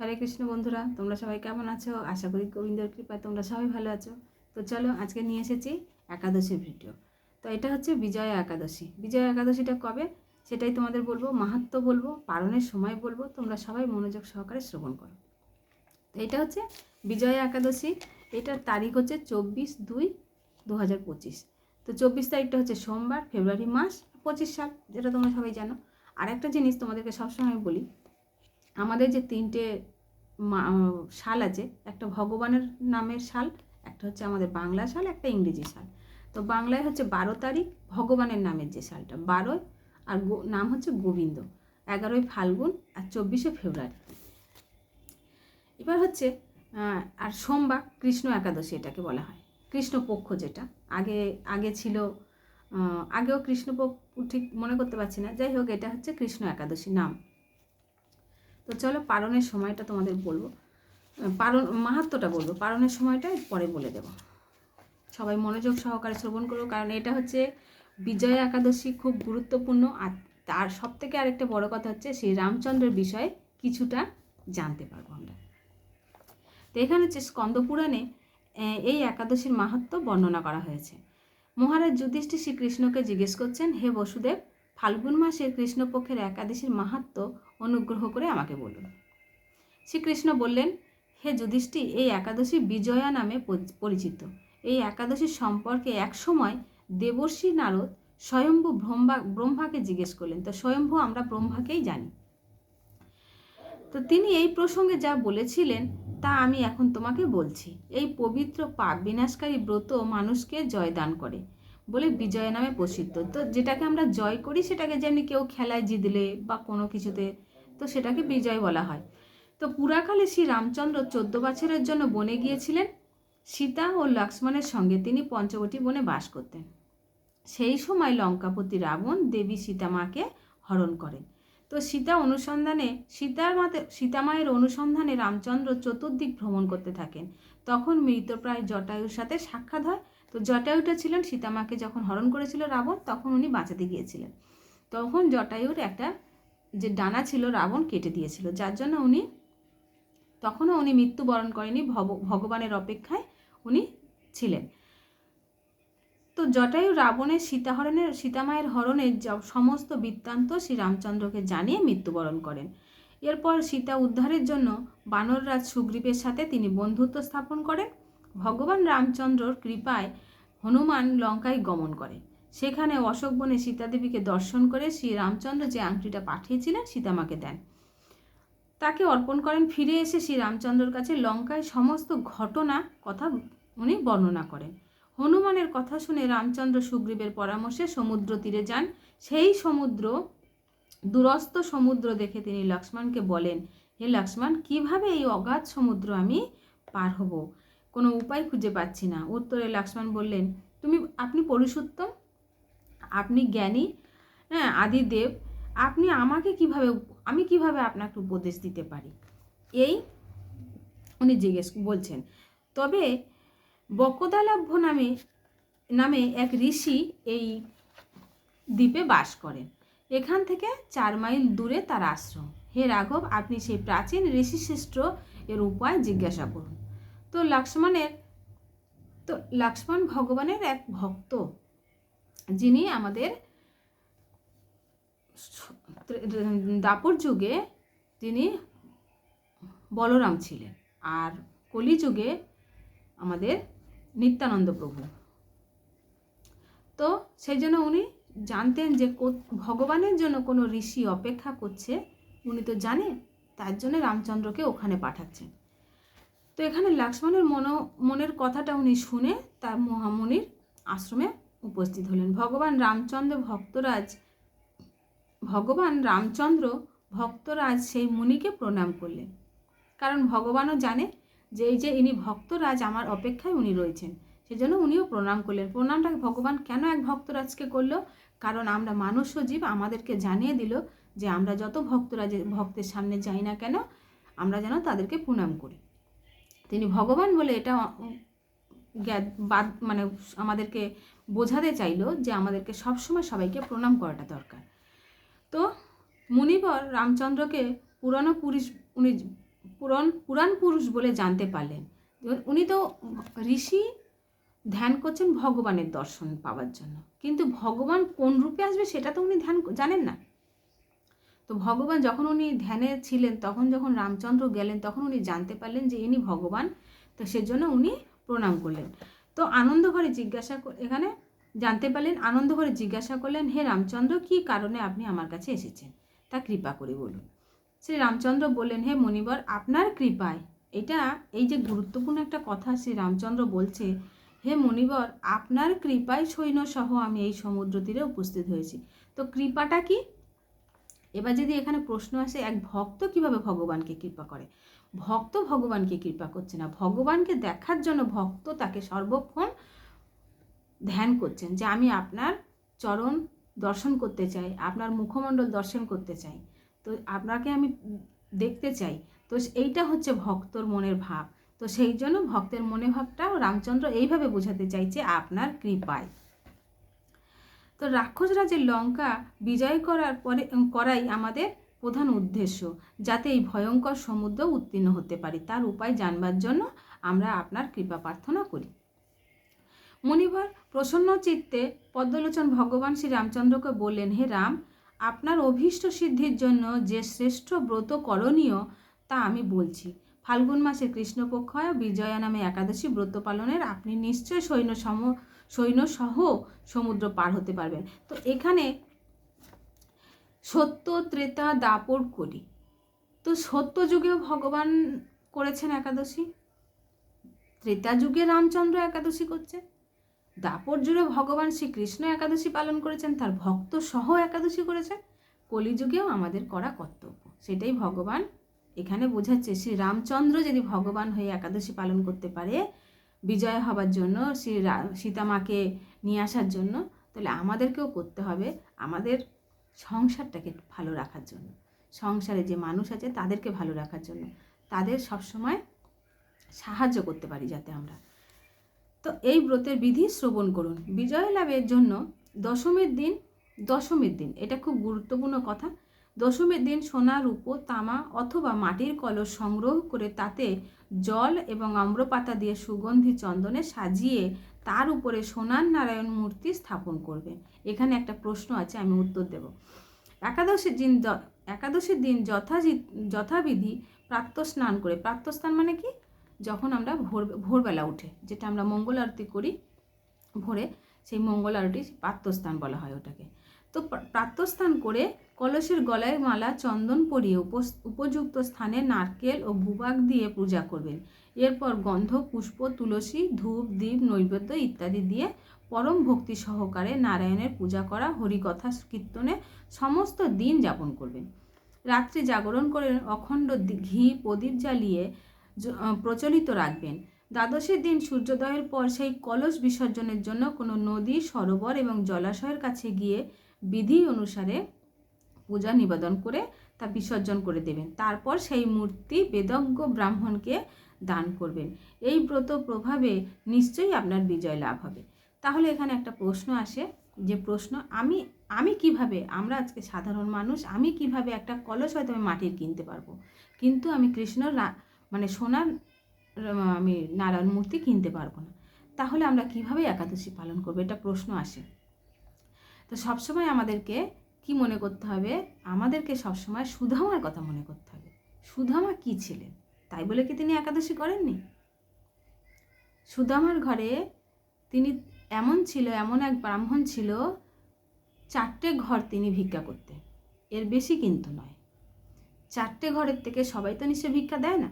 হরে কৃষ্ণ বন্ধুরা, তোমরা সবাই কেমন আছো? আশা করি গোবিন্দর কৃপায় তোমরা সবাই ভালো আছো। তো চলো আজকে নিয়ে এসেছি একাদশীর ভিডিও। তো এটা হচ্ছে বিজয়া একাদশী। বিজয়া একাদশীটা কবে? সেটাই তোমাদের বলব মাহাত্ম বলব, পালনের সময় বলব, তোমরা সবাই মনোযোগ সহকারে শ্রবণ করো। তো এটা হচ্ছে বিজয়া একাদশী। এটার তারিখ হচ্ছে চব্বিশ দুই দু হাজার পঁচিশ। তো চব্বিশ তারিখটা হচ্ছে সোমবার, ফেব্রুয়ারি মাস, পঁচিশ সাল, যেটা তোমরা সবাই জানো। আর একটা জিনিস তোমাদেরকে সবসময় বলি আমাদের যে তিনটে শাল আছে, একটা ভগবানের নামের শাল, একটা হচ্ছে আমাদের বাংলা শাল, একটা ইংরেজি শাল। তো বাংলায় হচ্ছে বারো তারিখ ভগবানের নামের যে শালটা, বারোই আর নাম হচ্ছে গোবিন্দ, এগারোই ফাল্গুন আর চব্বিশে ফেব্রুয়ারি। এবার হচ্ছে আর সোমবার কৃষ্ণ একাদশী এটাকে বলা হয়। কৃষ্ণপক্ষ যেটা, আগে আগে ছিল আগেও কৃষ্ণপক্ষ ঠিক মনে করতে পারছি না। যাই হোক, এটা হচ্ছে কৃষ্ণ একাদশী নাম। তো চলো পালনের সময়টা তোমাদের বলব। পালন মাহাত্মটা বলব। পালনের সময়টা পরে বলে দেব। সবাই মনোযোগ সহকারে শ্রবণ করো, কারণ এটা হচ্ছে বিজয়া একাদশী খুব গুরুত্বপূর্ণ। আর তার সব থেকে আরেকটা বড় কথা হচ্ছে, সেই রামচন্দ্রের বিষয়ে কিছুটা জানতে পারব আমরা। তো এখানে হচ্ছে স্কন্দ পুরাণে এই একাদশীর মাহাত্ম বর্ণনা করা হয়েছে। মহারাজ যুধিষ্ঠির শ্রীকৃষ্ণকে জিজ্ঞেস করছেন, হে বসুদেব ফাল্গুন মাসের কৃষ্ণপক্ষের একাদশীর মাহাত্ম অনুগ্রহ করে আমাকে বলুন। শ্রীকৃষ্ণ বললেন, হে যুধিষ্ঠি, এই একাদশী বিজয়া নামে পরিচিত। এই একাদশীর সম্পর্কে একসময় দেবর্ষি নারদ স্বয়ম্ভু ব্রহ্মা, ব্রহ্মাকে জিজ্ঞেস করলেন। তো স্বয়ম্ভু আমরা ব্রহ্মাকেই জানি। তো তিনি এই প্রসঙ্গে যা বলেছিলেন, তা আমি এখন তোমাকে বলছি। এই পবিত্র পাপ বিনাশকারী ব্রত মানুষকে জয়দান করে। বলে বিজয় নামে প্রসিদ্ধ। তো যেটাকে আমরা জয় করি সেটাকে যেমনি কেউ খেলায় জিতলে বা কোনো কিছুতে, তো সেটাকে বিজয় বলা হয়। তো পুরাকালে শ্রী রামচন্দ্র চোদ্দ বছরের জন্য বনে গিয়েছিলেন। সীতা ও লক্ষ্মণের সঙ্গে তিনি পঞ্চবটী বনে বাস করতেন। সেই সময় লঙ্কাপতি রাবণ দেবী সীতামাকে হরণ করেন। তো সীতা অনুসন্ধানে, সীতার মাতে সীতামায়ের অনুসন্ধানে রামচন্দ্র চতুর্দিক ভ্রমণ করতে থাকেন। তখন মৃতপ্রায় জটায়ুর সাথে সাক্ষাৎ হয়। তো জটায়ুটা ছিলেন সীতামাকে যখন হরণ করেছিল রাবণ, তখন উনি বাঁচাতে গিয়েছিলেন। তখন জটায়ুর একটা যে ডানা ছিল রাবণ কেটে দিয়েছিল। যার জন্য উনি তখনও উনি মৃত্যুবরণ করেনি ভগবানের অপেক্ষায় উনি ছিলেন। তো জটায়ু রাবণের সীতাহরণের সীতামায়ের হরণের সমস্ত বৃত্তান্ত শ্রী রামচন্দ্রকে জানিয়ে মৃত্যুবরণ করেন। এরপর সীতা উদ্ধারের জন্য বানররাজ সুগ্রীবের সাথে তিনি বন্ধুত্ব স্থাপন করেন। ভগবান রামচন্দ্রর কৃপায় হনুমান লঙ্কায় গমন করে। সেখানে অশোক বনে সীতাদেবীকে দর্শন করে শ্রী রামচন্দ্র যে আংটিটা পাঠিয়েছিলেন, সীতামাকে দেন। তাকে অর্পণ করেন, ফিরে এসে শ্রী রামচন্দ্রর কাছে লঙ্কায় সমস্ত ঘটনা কথা উনি বর্ণনা করেন। হনুমানের কথা শুনে রামচন্দ্র সুগ্রীবের পরামর্শে সমুদ্র তীরে যান। সেই সমুদ্র, দূরস্থ সমুদ্র দেখে তিনি লক্ষ্মণকে বলেন, হে লক্ষ্মণ, কীভাবে এই অগাধ সমুদ্র আমি পার হব? কোনো উপায় খুঁজে পাচ্ছি না। উত্তরে লক্ষ্মণ বললেন, তুমি, আপনি পরিশুত্তম আপনি জ্ঞানী? হ্যাঁ আদিদেব। আপনি আমাকে কীভাবে, আমি কীভাবে আপনাকে উপদেশ দিতে পারি? এই উনি জিজ্ঞেস বলছেন। তবে বকদালাভ্য নামে নামে এক ঋষি এই দ্বীপে বাস করেন। এখান থেকে চার মাইল দূরে তার আশ্রম। হে রাঘব, আপনি সেই প্রাচীন ঋষিশ্রেষ্ঠ এর উপায় জিজ্ঞাসা করুন। তো লক্ষ্মণের, তো লক্ষ্মণ ভগবানের এক ভক্ত, যিনি আমাদের দাপর যুগে তিনি বলরাম ছিলেন আর কলিযুগে আমাদের নিত্যানন্দ প্রভু। তো সেই জন্য উনি জানতেন যে ভগবানের জন্য কোনো ঋষি অপেক্ষা করছে, উনি তো জানেন, তার জন্য রামচন্দ্রকে ওখানে পাঠাচ্ছেন। তো এখানে লক্ষ্মণের মনো, মনের কথাটা উনি শুনে তার মহামুনির আশ্রমে উপস্থিত হলেন। ভগবান রামচন্দ্র ভক্তরাজ, ভগবান রামচন্দ্র ভক্তরাজ সেই মুনিকে প্রণাম করলেন। কারণ ভগবানও জানে যে এই যে ইনি ভক্তরাজ, আমার অপেক্ষায় উনি রয়েছেন। সেজন্য উনিও প্রণাম করলেন। প্রণামটা ভগবান কেন এক ভক্তরাজকে করল? কারণ আমরা মানুষ জীব, আমাদেরকে জানিয়ে দিল যে আমরা যত ভক্তরাজের, ভক্তের সামনে যাই না কেন, আমরা যেন তাদেরকে প্রণাম করি। তিনি ভগবান বলে এটা বাদ মানে আমাদেরকে বোঝাতে চাইলো যে আমাদেরকে সবসময় সবাইকে প্রণাম করাটা দরকার। তো মুনিবর রামচন্দ্রকে পুরানো পুরুষ, উনি পুরাণ পুরাণ পুরুষ বলে জানতে পারলেন। উনি তো ঋষি ধ্যান করছেন ভগবানের দর্শন পাওয়ার জন্য। কিন্তু ভগবান কোন রূপে আসবে সেটা তো উনি ধ্যান জানেন না। তো ভগবান যখন উনি ধ্যানে ছিলেন, তখন যখন রামচন্দ্র গেলেন, তখন উনি জানতে পারলেন যে ইনি ভগবান। তো সেজন্য উনি প্রণাম করলেন। তো আনন্দ ঘরে জিজ্ঞাসা এখানে জানতে পারলেন আনন্দ ঘরে জিজ্ঞাসা করলেন, হে রামচন্দ্র, কী কারণে আপনি আমার কাছে এসেছেন? তা কৃপা করে বলুন। শ্রী রামচন্দ্র বললেন, হে মণিবর আপনার কৃপায়। এটা এই যে গুরুত্বপূর্ণ একটা কথা শ্রী রামচন্দ্র বলছে, হে মণিবর আপনার কৃপায় সৈন্য সহ আমি এই সমুদ্র তীরে উপস্থিত হয়েছি। তো কৃপাটা কি? এবার যদি এখানে প্রশ্ন আসে, এক ভক্ত কীভাবে ভগবানকে কৃপা করে? ভক্ত ভগবানকে কৃপা করছে না। ভগবানকে দেখার জন্য ভক্ত তাকে সর্বক্ষণ ধ্যান করছেন যে, আমি আপনার চরণ দর্শন করতে চাই, আপনার মুখমণ্ডল দর্শন করতে চাই। তো আপনাকে আমি দেখতে চাই। তো এইটা হচ্ছে ভক্তর মনের ভাব। তো সেই জন্য ভক্তের মনে ভাবটা রামচন্দ্র এইভাবে বোঝাতে চাইছে, আপনার কৃপায়। তো রাক্ষসরা যে লঙ্কা বিজয় করার পরে করাই আমাদের প্রধান উদ্দেশ্য, যাতে এই ভয়ঙ্কর সমুদ্র উত্তীর্ণ হতে পারি। তার উপায় জানবার জন্য আমরা আপনার কৃপা প্রার্থনা করি। মণিবর প্রসন্ন চিত্তে পদ্মলোচন ভগবান শ্রী রামচন্দ্রকে বললেন, হে রাম, আপনার অভীষ্ট সিদ্ধির জন্য যে শ্রেষ্ঠ ব্রত করণীয় তা আমি বলছি। ফাল্গুন মাসে কৃষ্ণপক্ষ বিজয়া নামে একাদশী ব্রত পালনের আপনি নিশ্চয় সৈন্য সম সৈন্য সহ সমুদ্র পার হতে পারবেন। তো এখানে সত্য, ত্রেতা, দাপর করি তো সত্য যুগেও ভগবান করেছেন একাদশী? ত্রেতা যুগে রামচন্দ্র একাদশী করছে। দাপর যুগে ভগবান শ্রীকৃষ্ণ একাদশী পালন করেছেন, তার ভক্ত সহ একাদশী করেছেন। কলিযুগেও আমাদের করা কর্তব্য। সেটাই ভগবান এখানে বোঝাচ্ছে। শ্রী রামচন্দ্র যদি ভগবান হয়ে একাদশী পালন করতে পারে বিজয় হবার জন্য শ্রী সীতামাকে নিয়ে আসার জন্য, তাহলে আমাদেরকেও করতে হবে আমাদের সংসারটাকে ভালো রাখার জন্য। সংসারে যে মানুষ আছে তাদেরকে ভালো রাখার জন্য। তাদের সবসময় সাহায্য করতে পারি যাতে আমরা। তো এই ব্রতের বিধি শ্রবণ করুন। বিজয় লাভের জন্য দশমীর দিন দশমীর দিন, এটা খুব গুরুত্বপূর্ণ কথা। দশমীর দিন সোনা, রূপো, তামা অথবা মাটির কলস সংগ্রহ করে তাতে জল এবং আম্রপাতা দিয়ে সুগন্ধি চন্দনে সাজিয়ে তার উপরে সোনার নারায়ণ মূর্তি স্থাপন করবে। এখানে একটা প্রশ্ন আছে, আমি উত্তর দেব। একাদশীর দিন একাদশীর দিন যথাযি যথাবিধি প্রাত্য স্নান করে প্রাত্য স্নান মানে কি? যখন আমরা ভোর, ভোরবেলা উঠে, যেটা আমরা মঙ্গল আরতি করি, ভোরে সেই মঙ্গল আরতি প্রাত্যস্থান বলা হয় ওটাকে। তো প্রা- প্রাত্যস্থান করে কলসের গলায় মালা, চন্দন পরিয়ে উপযুক্ত স্থানে নারকেল ও ভূভাগ দিয়ে পূজা করবেন। এরপর গন্ধ, পুষ্প, তুলসী, ধূপ, দীপ, নৈবেদ্য ইত্যাদি দিয়ে পরম ভক্তি সহকারে নারায়ণের পূজা করা, হরিকথা, কীর্তনে সমস্ত দিন যাপন করবেন। রাত্রি জাগরণ করে অখণ্ড ঘি, প্রদীপ জ্বালিয়ে প্রচলিত রাখবেন। দ্বাদশের দিন সূর্যোদয়ের পর সেই কলস বিসর্জনের জন্য কোনো নদী, সরোবর এবং জলাশয়ের কাছে গিয়ে বিধি অনুসারে পূজা নিবেদন করে তা বিসর্জন করে দেবেন। তারপর সেই মূর্তি বেদজ্ঞ ব্রাহ্মণকে দান করবেন। এই ব্রত প্রভাবে নিশ্চয়ই আপনার বিজয় লাভ হবে। তাহলে এখানে একটা প্রশ্ন আসে যে প্রশ্ন, আমি আমি কীভাবে, আমরা আজকে সাধারণ মানুষ, আমি কীভাবে একটা কলস হয়তো আমি মাটির কিনতে পারব? কিন্তু আমি কৃষ্ণর রা- মানে সোনার আমি নারায়ণ মূর্তি কিনতে পারব না। তাহলে আমরা কীভাবে একাদশী পালন করব? এটা প্রশ্ন আসে। তো সবসময় আমাদেরকে কি মনে করতে হবে? আমাদেরকে সবসময় সুধামার কথা মনে করতে হবে। সুধামা কি ছিলেন? তাই বলে কি তিনি একাদশী করেননি? সুদামার ঘরে তিনি এমন ছিল, এমন এক ব্রাহ্মণ ছিল, চারটে ঘর তিনি ভিক্ষা করতেন। এর বেশি কিন্তু নয়। চারটে ঘরের থেকে সবাই তো নিশ্চয় ভিক্ষা দেয় না।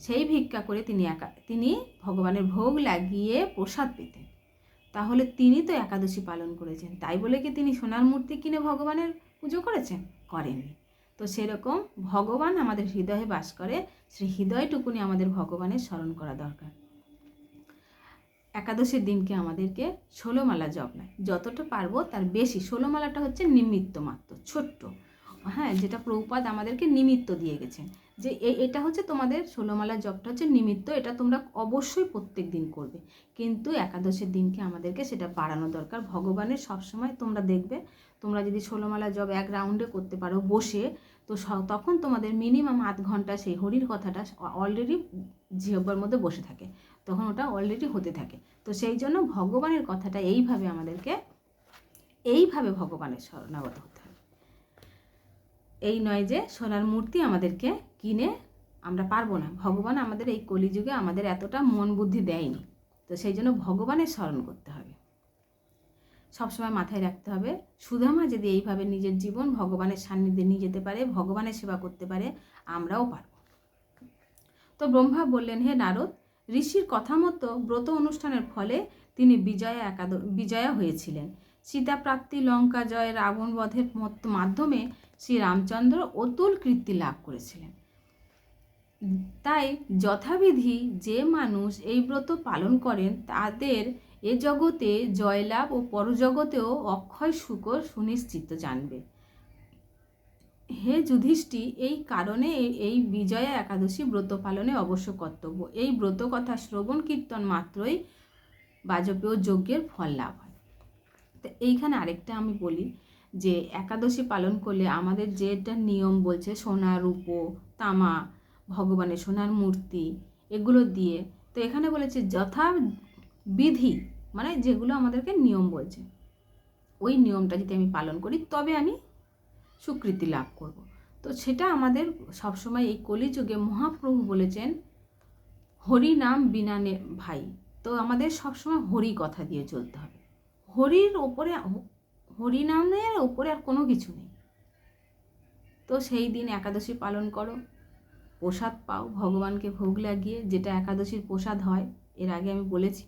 সেই ভিক্ষা করে তিনি একা, তিনি ভগবানের ভোগ লাগিয়ে প্রসাদ পেতেন। তাহলে তিনি তো একাদশী পালন করেছেন। তাই বলে কি তিনি সোনার মূর্তি কিনে ভগবানের পুজো করেছেন? করেননি। তো সেরকম ভগবান আমাদের হৃদয়ে বাস করে, সেই হৃদয়টুকুনি আমাদের ভগবানের স্মরণ করা দরকার। একাদশীর দিনকে আমাদেরকে ষোলোমালা জপ নেয়। যতটা পারব তার বেশি। ষোলোমালাটা হচ্ছে নিমিত্ত মাত্র ছোট্ট। হ্যাঁ যেটা প্রভুপাদ আমাদেরকে নিমিত্ত দিয়ে গেছেন। যে এটা হচ্ছে তোমাদের ষোলোমালা জপটা হচ্ছে নিমিত্ত, এটা তোমরা অবশ্যই প্রত্যেক দিন করবে। কিন্তু একাদশের দিনকে আমাদেরকে সেটা বাড়ানো দরকার। ভগবানের সবসময় তোমরা দেখবে, তোমরা যদি ষোলোমালা জব এক রাউন্ডে করতে পারো বসে, তো তখন তোমাদের মিনিমাম আধ ঘণ্টা সেই হরির কথাটা অলরেডি জিহ্বার মধ্যে বসে থাকে। তখন ওটা অলরেডি হতে থাকে। তো সেই জন্য ভগবানের কথাটা এইভাবে আমাদেরকে, এইভাবে ভগবানের শরণাগত হতে এই নয় যে সোনার মূর্তি আমাদেরকে কিনে আমরা পারব না। ভগবান আমাদের এই কলিযুগে আমাদের এতটা মন বুদ্ধি দেয়নি। তো সেই জন্য ভগবানের স্মরণ করতে হবে। সবসময় মাথায় রাখতে হবে সুদামা যদি এইভাবে নিজের জীবন ভগবানের সান্নিধ্যে নিয়ে যেতে পারে, ভগবানের সেবা করতে পারে, আমরাও পারব। তো ব্রহ্মা বললেন, হে নারদ, ঋষির কথা মতো ব্রত অনুষ্ঠানের ফলে তিনি বিজয়া একাদ বিজয়া হয়েছিলেন। সীতা প্রাপ্তি লঙ্কা জয় রাবণ বধের মাধ্যমে শ্রী রামচন্দ্র অতুল কীর্তি লাভ করেছিলেন। তাই যথাবিধি যে মানুষ এই ব্রত পালন করেন, তাদের এ জগতে জয়লাভ ও পরজগতেও অক্ষয় শুকর সুনিশ্চিত জানবে। হে যুধিষ্ঠি, এই কারণে এই বিজয়া একাদশী ব্রত পালনে অবশ্য কর্তব্য। এই ব্রত কথা শ্রবণ কীর্তন মাত্রই বাজপেয় যজ্ঞের ফল লাভ হয়। তো এইখানে আরেকটা আমি বলি যে একাদশী পালন করলে আমাদের যেটা নিয়ম বলছে সোনা, রূপো, তামা, ভগবানের সোনার মূর্তি এগুলো দিয়ে, তো এখানে বলেছে যথা বিধি মানে যেগুলো আমাদেরকে নিয়ম বলছে, ওই নিয়মটা যদি আমি পালন করি তবে আমি স্বীকৃতি লাভ করব। তো সেটা আমাদের সবসময় এই কলিযুগে মহাপ্রভু বলেছেন, হরি নাম বিনানে ভাই। তো আমাদের সবসময় হরি কথা দিয়ে চলতে হবে। হরির ওপরে হরি নামের ওপরে আর কোনো কিছু নেই। তো সেই দিন একাদশী পালন করো, প্রসাদ পাও, ভগবানকে ভোগ লাগিয়ে যেটা একাদশীর প্রসাদ হয়, এর আগে আমি বলেছি,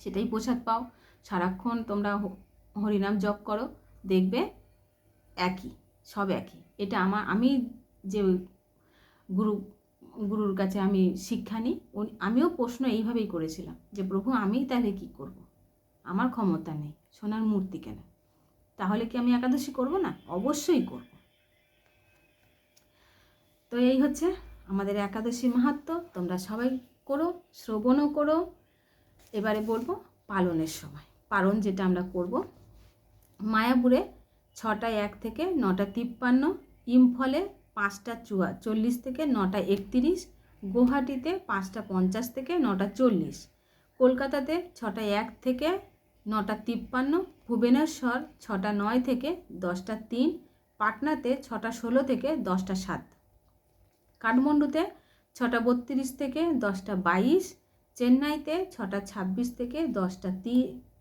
সেটাই প্রসাদ পাও। সারাক্ষণ তোমরা হরিনাম জপ করো, দেখবে একই, সব একই। এটা আমার, আমি যে গুরু, গুরুর কাছে আমি শিক্ষা নিই আমিও প্রশ্ন এইভাবেই করেছিলাম যে, প্রভু, আমি তাহলে কি করব। আমার ক্ষমতা নেই, সোনার মূর্তি কেন? তাহলে কি আমি একাদশী করব না? অবশ্যই করব। তো এই হচ্ছে আমাদের একাদশী মাহাত্ম। তোমরা সবাই করো, শ্রবণও করো। এবারে বলব পালনের সময়। পালন যেটা আমরা করব, মায়াপুরে ছটা এক থেকে নটা তিপ্পান্ন, ইম্ফলে পাঁচটা চুয়া, চল্লিশ থেকে নটা একতিরিশ, গুয়াহাটিতে পাঁচটা পঞ্চাশ থেকে নটা চল্লিশ, কলকাতাতে ছটা এক থেকে নটা তিপ্পান্ন, ভুবনেশ্বর ছটা নয় থেকে দশটা তিন, পাটনাতে ছটা ষোলো থেকে দশটা সাত। কাঠমান্ডুতে ছটা বত্রিশ থেকে দশটা বাইশ, চেন্নাইতে ছটা ছাব্বিশ থেকে দশটা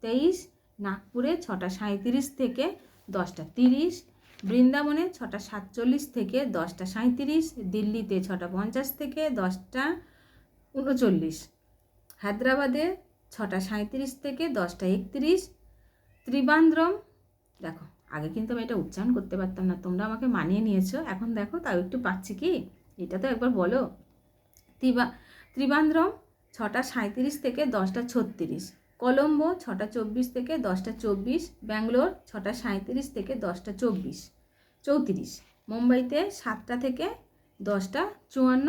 তেইশ, নাগপুরে ছটা সাঁইত্রিশ থেকে দশটা তিরিশ, বৃন্দাবনে ছটা সাতচল্লিশ থেকে দশটা সাঁইত্রিশ, দিল্লিতে ছটা পঞ্চাশ থেকে দশটা উনচল্লিশ। হায়দ্রাবাদে ছটা সাঁইত্রিশ থেকে দশটা একত্রিশ। ত্রিবান্দ্রম, দেখো, আগে কিন্তু আমি এটা উচ্চারণ করতে পারতাম না, তোমরা আমাকে মানিয়ে নিয়েছো, এখন দেখো তাও একটু পাচ্ছি কি? এটা তো একবার বলো। ত্রিবা, ত্রিবান্দ্রম, ছটা সাঁইত্রিশ থেকে দশটা ছত্রিশ। কলম্বো, ছটা চব্বিশ থেকে দশটা চব্বিশ। ব্যাঙ্গালোর, ছটা সাঁইত্রিশ থেকে দশটা চব্বিশ। চৌত্রিশ। মুম্বাইতে সাতটা থেকে দশটা চুয়ান্ন।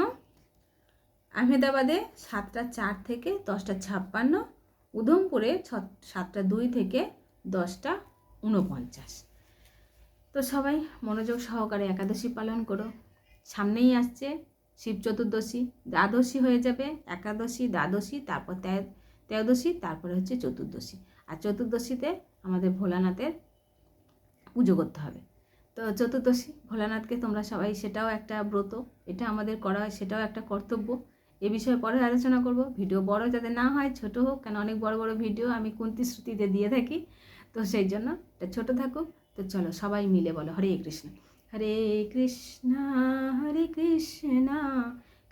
আহমেদাবাদে সাতটা চার থেকে দশটা ছাপ্পান্ন। উধমপুরে ছ সাতটা দুই থেকে দশটা উনপঞ্চাশ তো সবাই মনোযোগ সহকারে একাদশী পালন করো। সামনেই আসছে শিব চতুর্দশী, দ্বাদশী হয়ে যাবে একাদশী, দ্বাদশী, তারপর ত্রয়োদশী, তারপরে হচ্ছে চতুর্দশী। আর চতুর্দশীতে আমাদের ভোলানাথের পুজো করতে হবে। তো চতুর্দশী, ভোলানাথকে তোমরা সবাই সেটাও একটা ব্রত, এটা আমাদের করা হয়, সেটাও একটা কর্তব্য। এ বিষয়ে পরে আলোচনা করব। ভিডিও বড় যাতে না হয়, ছোট হোক, কেন অনেক বড় বড় ভিডিও আমি কুন্তি শ্রুতিতে দিয়ে থাকি। তো সেই জন্য এটা ছোট থাকুক। তো চলো সবাই মিলে বলো, হরে কৃষ্ণ। হরে কৃষ্ণ হরে কৃষ্ণ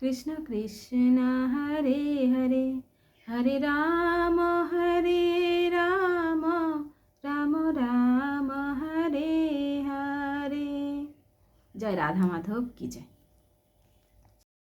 কৃষ্ণ কৃষ্ণ, হরে হরে। হরে রাম হরে রাম রাম রাম, হরে হরে। জয় রাধা মাধব, কি জয়।